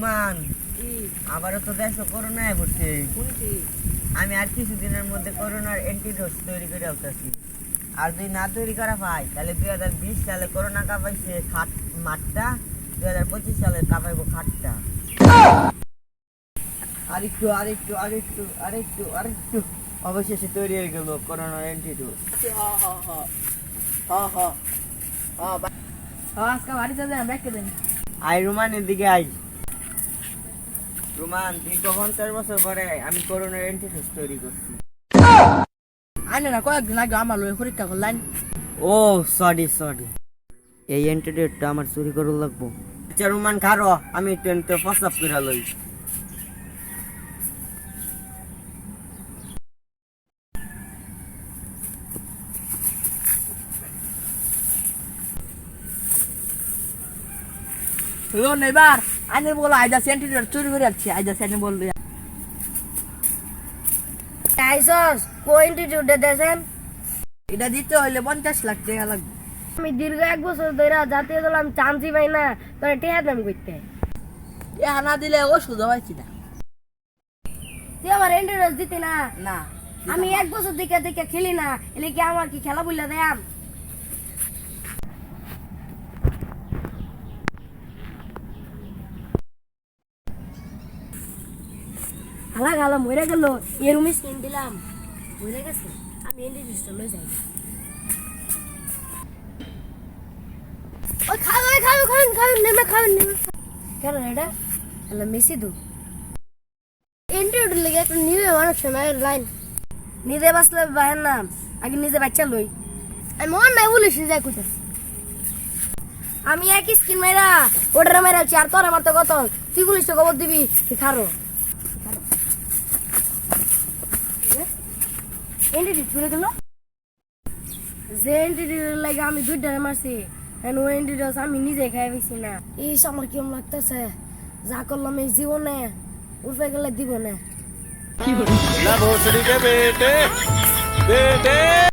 রুমান কি আবারও তো দেশে করোনায় শুনছি আমি আর কিছুদিনের মধ্যে করোনার অ্যান্টিডোজ তৈরি করে আসতেছি আর যদি না তৈরি করা পাই তাহলে দুই হাজার বিশ সালে করোনা কাপাইছে খাট মাঠটা দুই হাজার পঁচিশ সালে কাপাইবো খাটটা। আরেকটু আরেকটু আরেকটু আরেকটু আরেকটু। অবশেষে তৈরি হয়ে গেল করোনার অ্যান্টিডোজ আজকে বাড়িতে যাই ব্যাগকে দেন। আই রুমানের দিকে আই রুমান দীর্ঘ পঞ্চাশ বছর পরে আমি করোনার অ্যান্টিডোজ তৈরি করছি। আনে না কয়েকদিন আগে আমার লয়ে পরীক্ষা করলেন ও সরি সরি এই এন্টারটেনটা আমার চুরি করে লাগবো। আচ্ছা রুমান খারো আমি টেন্টে প্রস্তাব করে লই। লোন এবার? আইনের বলো আইদা সেন্টিমিটার চুরি করে যাচ্ছি আইদা সেন্টিমিটার বললে আইসস কোয়েন্টিটিউডে দেন এটা দিতে হইলে পঞ্চাশ লাখ টাকা লাগবে। আমি দীর্ঘ এক বছর ধরে জাতীয় দল আমি চান্সই পাই না তোরা টেহা দাম করতে। হানা দিলে ওষুধ পাইছি না। তুই আমার দিতি না? না আমি এক বছর দিকে দিকে খেলি না এলে কি আমার কি খেলা বুঝলে দেয়াম? হালা গালা মরে গেল। এর উমি স্কিন দিলাম। মরে গেছে। আমি যাই। ওই খাবে খাবে খাবেন খাবেন নেমে খাবেন নেমে কেন এটা? মেসি দু ইন্টারভিউ লেগে একটা নিবে মানুষ না লাইন নিজে বাঁচলে ভাইয়ের নাম, আগে নিজে বাচ্চা লই। আমি মন নাই বলিস যাই আমি একই স্কিন মেরা ওটার মেরা আর তোর আমার তো কত? তুই বলিস তো খবর দিবি খারো। এন্ডিডিট করে যে এন্ডিডিটের লাগে আমি দুইটা মারছি ও এন্ডিডিট আমি নিজে খাই পেয়েছি না। এই আমার কেমন লাগতেছে? যা করলাম এই জীবনে উঠে গেলে দিব না। বেটে?